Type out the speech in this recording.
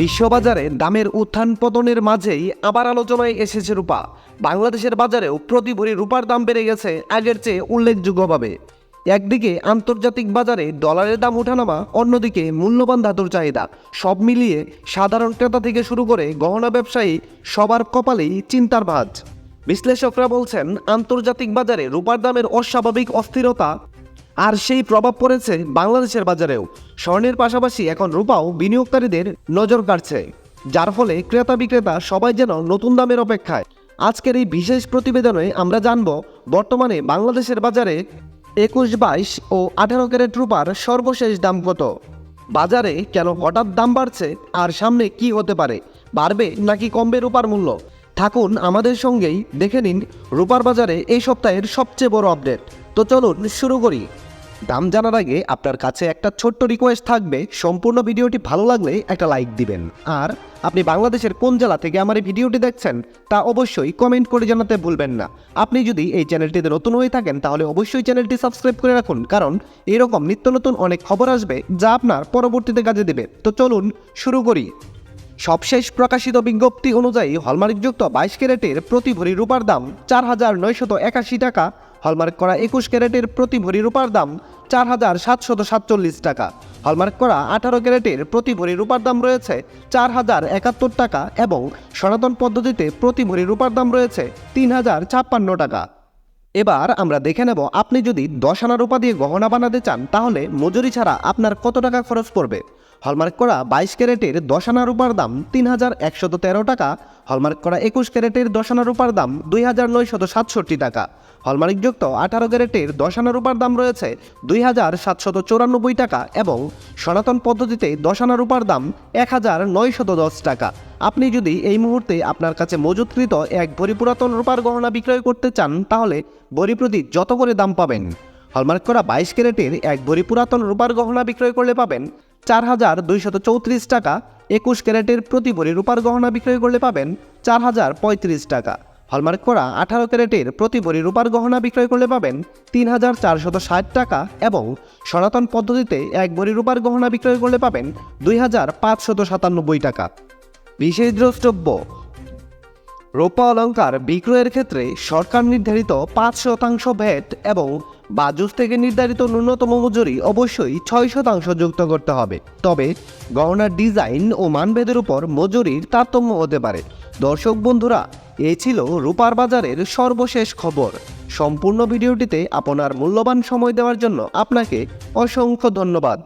বিশ্ববাজারে দামের উত্থান পতনের মাঝেই আবার আলোচনায় এসেছে রূপা। বাংলাদেশের বাজারেও প্রতি ভরি রূপার দাম বেড়ে গেছে আগের চেয়ে উল্লেখযোগ্যভাবে। একদিকে আন্তর্জাতিক বাজারে ডলারের দাম ওঠানামা অন্যদিকে মূল্যবান ধাতুর চাহিদা। সব মিলিয়ে সাধারণ ক্রেতা থেকে শুরু করে গহনা ব্যবসায়ী সবার কপালেই চিন্তার ভাঁজ। বিশ্লেষকরা বলছেন, আন্তর্জাতিক বাজারে রূপার দামের অস্বাভাবিক অস্থিরতা আর সেই প্রভাব পড়েছে বাংলাদেশের বাজারেও। স্বর্ণের পাশাপাশি এখন রূপাও বিনিয়োগকারীদের নজর কাড়ছে। যার ফলে ক্রেতা বিক্রেতা সবাই যেন নতুন দামের অপেক্ষায়। আজকের এই বিশেষ প্রতিবেদনে আমরা জানব, বর্তমানে বাংলাদেশের বাজারে একুশ, বাইশ ও আঠারো ক্যারেট রূপার সর্বশেষ দাম কত? বাজারে কেন হঠাৎ দাম বাড়ছে আর সামনে কি হতে পারে? বাড়বে নাকি কমবে রূপার মূল্য? থাকুন আমাদের সঙ্গেই দেখে নিন রূপার বাজারে এই সপ্তাহের সবচেয়ে বড় আপডেট। তো চলুন শুরু করি। দাম জানার আগে আপনার কাছে একটা ছোট্ট রিকোয়েস্ট থাকবে। সম্পূর্ণ ভিডিওটি ভালো লাগলে একটা লাইক দিবেন। আর আপনি বাংলাদেশের কোন জেলা থেকে আমার এই ভিডিওটি দেখছেন, তা অবশ্যই কমেন্ট করে জানাতে ভুলবেন না। আপনি যদি এই চ্যানেলটিতে নতুন হয়ে থাকেন, তাহলে অবশ্যই চ্যানেলটি সাবস্ক্রাইব করে রাখুন। কারণ এরকম নিত্য নতুন অনেক খবর আসবে, যা আপনার পরবর্তীতে কাজে দেবে। তো চলুন শুরু করি। সবশেষ প্রকাশিত বিজ্ঞপ্তি অনুযায়ী হলমার্কযুক্ত বাইশ ক্যারেটের প্রতি ভরি রূপার দাম চার হাজার নয়শত একাশি টাকা হলমার্ক করা একুশ ক্যারেটের প্রতি ভরি রূপার দাম চার হাজার সাতশত সাতচল্লিশ টাকা। হলমার্ক করা আঠারো ক্যারেটের প্রতি ভরি রূপার দাম রয়েছে চার হাজার একাত্তর টাকা এবং সনাতন পদ্ধতিতে প্রতি ভরি রূপার দাম রয়েছে তিন হাজার ছাপ্পান্ন টাকা। এবার আমরা দেখে নেব, আপনি যদি দশ আনা রূপা দিয়ে গহনা বানাতে চান, তাহলে মজুরি ছাড়া আপনার কত টাকা খরচ পড়বে? হলমার্ক করা বাইশ ক্যারেটের দশ আনা রূপার দাম তিন হাজার একশত তেরো টাকা, হলমার্ক করা একুশ ক্যারেটের দশ আনা রূপার দাম দুই হাজার নয়শত সাতষট্টি টাকা। হলমার্কযুক্ত আঠারো ক্যারেটের দশ আনা রূপার দাম রয়েছে দুই হাজার সাতশত চৌরানব্বই টাকা এবং সনাতন পদ্ধতিতে দশ আনা রূপার দাম এক হাজার নয়শত দশ টাকা। আপনি যদি এই মুহূর্তে আপনার কাছে মজুতকৃত এক ভরি পুরাতন রূপার গহনা বিক্রয় করতে চান, তাহলে ভরি প্রতি যত করে দাম পাবেন? হলমার্ক করা বাইশ ক্যারেটের এক ভরি পুরাতন রূপার গহনা বিক্রয় করলে পাবেন চার হাজার দুইশত চৌত্রিশ টাকা, একুশ ক্যারেটের প্রতি ভরি রূপার গহনা বিক্রয় করলে পাবেন চার হাজার পঁয়ত্রিশ টাকা। হলমার্ক করা আঠারো ক্যারেটের প্রতি ভরি রূপার গহনা বিক্রয় করলে পাবেন তিন হাজার চারশত ষাট টাকা এবং সনাতন পদ্ধতিতে এক ভরি রূপার গহনা বিক্রয় করলে পাবেন দুই হাজার পাঁচশত সাতানব্বই টাকা। বিশেষ দ্রষ্টব্য রূপা অলঙ্কার বিক্রয়ের ক্ষেত্রে সরকার নির্ধারিত পাঁচ শতাংশ ভ্যাট এবং বাজুস থেকে নির্ধারিত ন্যূনতম মজুরি অবশ্যই ছয় শতাংশ যুক্ত করতে হবে। তবে গহনার ডিজাইন ও মানভেদের উপর মজুরির তারতম্য হতে পারে। দর্শক বন্ধুরা এই ছিল রূপার বাজারের সর্বশেষ খবর। সম্পূর্ণ ভিডিওটিতে আপনার মূল্যবান সময় দেওয়ার জন্য আপনাকে অসংখ্য ধন্যবাদ।